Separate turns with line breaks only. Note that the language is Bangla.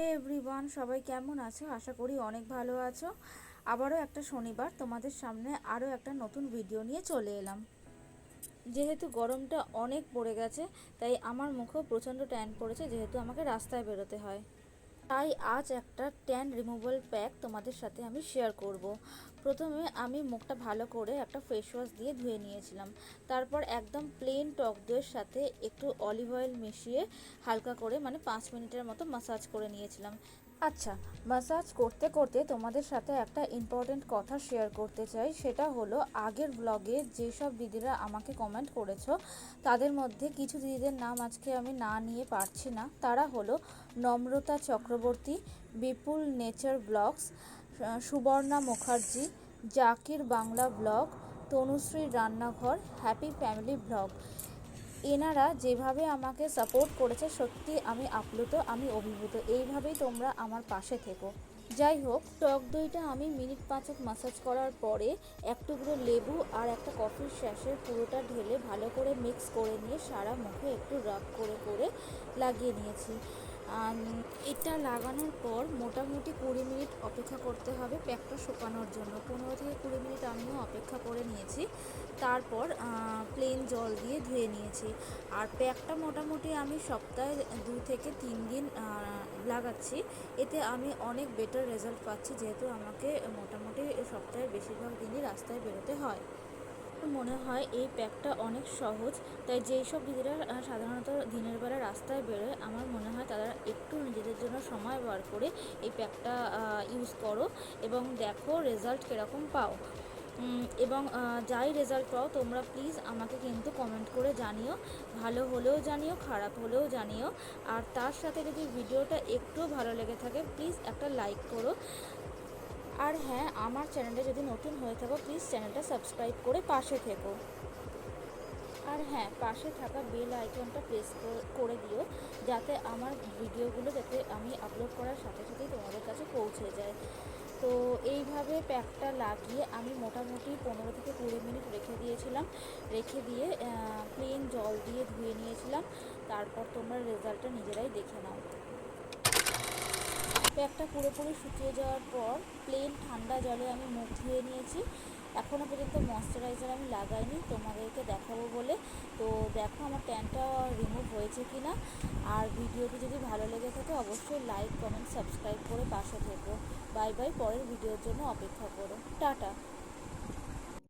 হে এভরিওয়ান সবাই কেমন আছো? আশা করি অনেক ভালো আছো। আবারও একটা শনিবার, তোমাদের সামনে আরও একটা নতুন ভিডিও নিয়ে চলে এলাম। যেহেতু গরমটা অনেক পড়ে গেছে, তাই আমার মুখেও প্রচণ্ড ট্যান পড়েছে, যেহেতু আমাকে রাস্তায় বেরোতে হয়। তাই আজ একটা ট্যান রিমুভাল প্যাক তোমাদের সাথে আমি শেয়ার করব। প্রথমে আমি মুখটা ভালো করে একটা ফেস ওয়াশ দিয়ে ধুয়ে নিয়েছিলাম তারপর একদম প্লেন টক দইয়ের সাথে একটু অলিভ অয়েল মিশিয়ে হালকা করে মানে পাঁচ মিনিটের মতো মাসাজ করে নিয়েছিলাম আচ্ছা মাসাজ করতে করতে তোমাদের সাথে একটা ইম্পর্টেন্ট কথা শেয়ার করতে চাই, সেটা হলো আগের ব্লগে যেসব দিদিরা আমাকে কমেন্ট করেছ, তাদের মধ্যে কিছু দিদিদের নাম আজকে আমি না নিয়ে পারছি না। তারা হলো Namrata Chakraborty, Bipul nature vlogs Suborna Mukherjee, Zakir Bangla vlog Tanushree Rannaghar happy family blog এনারা যেভাবে আমাকে সাপোর্ট করেছে, সত্যি আমি আপ্লুত, আমি অভিভূত। এইভাবেই তোমরা আমার পাশে থেকো। যাই হোক, টক দইটা আমি মিনিট পাঁচক মাসাজ করার পরে এক টুকরো লেবু আর একটা কফির শ্যাসের পুরোটা ঢেলে ভালো করে মিক্স করে নিয়ে সারা মুখে একটু রাব করে করে লাগিয়ে নিয়েছি। এটা লাগানোর পর মোটামুটি কুড়ি মিনিট অপেক্ষা করতে হবে প্যাকটা শুকানোর জন্য। পনেরো থেকে কুড়ি মিনিট আমিও অপেক্ষা করে নিয়েছি। তারপর প্লেন জল দিয়ে ধুয়ে নিয়েছি। আর প্যাকটা মোটামুটি আমি সপ্তাহে দু থেকে তিন দিন লাগাচ্ছি। এতে আমি অনেক বেটার রেজাল্ট পাচ্ছি যেহেতু আমাকে মোটামুটি সপ্তাহের বেশিরভাগ দিনই রাস্তায় বেরোতে হয়। মনে হয় এই প্যাকটা অনেক সহজ, তাই যেই সব দিদিরা সাধারণত দিনের বেলা রাস্তায় বেরোয়, আমার মনে হয় তারা একটু নিজেদের জন্য সময় বার করে এই প্যাকটা ইউজ করো এবং দেখো রেজাল্ট কীরকম পাও। এবং যাই রেজাল্ট পাও, তোমরা প্লিজ আমাকে কিন্তু কমেন্ট করে জানিও। ভালো হলেও জানিও, খারাপ হলেও জানিও। আর তার সাথে যদি ভিডিওটা একটু ভালো লেগে থাকে প্লিজ একটা লাইক করো। আর হ্যাঁ আমার চ্যানেলে যদি নতুন হয়ে থাকো প্লিজ চ্যানেলটা সাবস্ক্রাইব করে পাশে থেকো। আর হ্যাঁ পাশে থাকা বেল আইকনটা প্রেস করে দিও, যাতে আমার ভিডিওগুলো যাতে আমি আপলোড করার সাথে সাথেই তোমাদের কাছে পৌঁছে যায়। তো এইভাবে প্যাকটা লাগিয়ে আমি মোটামুটি পনেরো থেকে কুড়ি মিনিট রেখে দিয়েছিলাম। রেখে দিয়ে প্লেন জল দিয়ে ধুয়ে নিয়েছিলাম। তারপর তোমরা রেজাল্টটা নিজেরাই দেখে নাও। প্যাকটা পুরোপুরি শুকিয়ে যাওয়ার পর প্লেন ঠান্ডা জলে আমি মুখ ধুয়ে নিয়েছি। এখনও পর্যন্ত ময়শ্চারাইজার আমি লাগাইনি, তোমাদেরকে দেখাবো বলে। তো দেখো আমার ট্যানটা রিমুভ হয়েছে কি না আর ভিডিওটি যদি ভালো লেগে থাকে, অবশ্যই লাইক কমেন্ট সাবস্ক্রাইব করে পাশে থেকো। বাই বাই পরের ভিডিওর জন্য অপেক্ষা করো। টাটা।